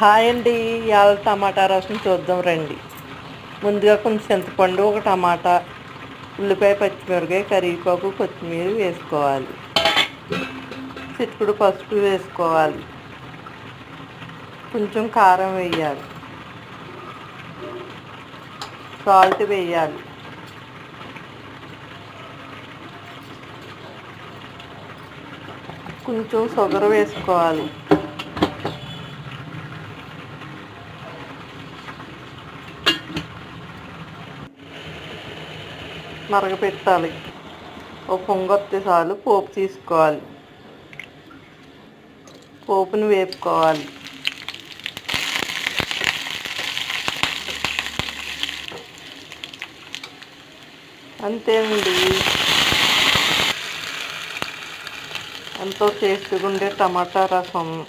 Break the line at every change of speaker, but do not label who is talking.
Hi అండి ఇవాళ టమాటా రసం చూద్దాం రండి. ముందుగా కొంచెం చింతపండు ఒక టమాటా ఉల్లిపాయ పచ్చిమిరకాయ కరివేపాకు కొత్తిమీర వేసుకోవాలి. చిట్టుకుడు పసుపు వేసుకోవాలి. కొంచెం కారం వేయాలి. సాల్ట్ వేయాలి. కొంచెం షుగర్ వేసుకోవాలి. మరగపెట్టాలి. ఓ పొంగొత్తే చాలు పోపు తీసుకోవాలి. పోపుని వేపుకోవాలి. అంతేనండి. ఎంతో టేస్ట్గా ఉండే టమాటా రసం.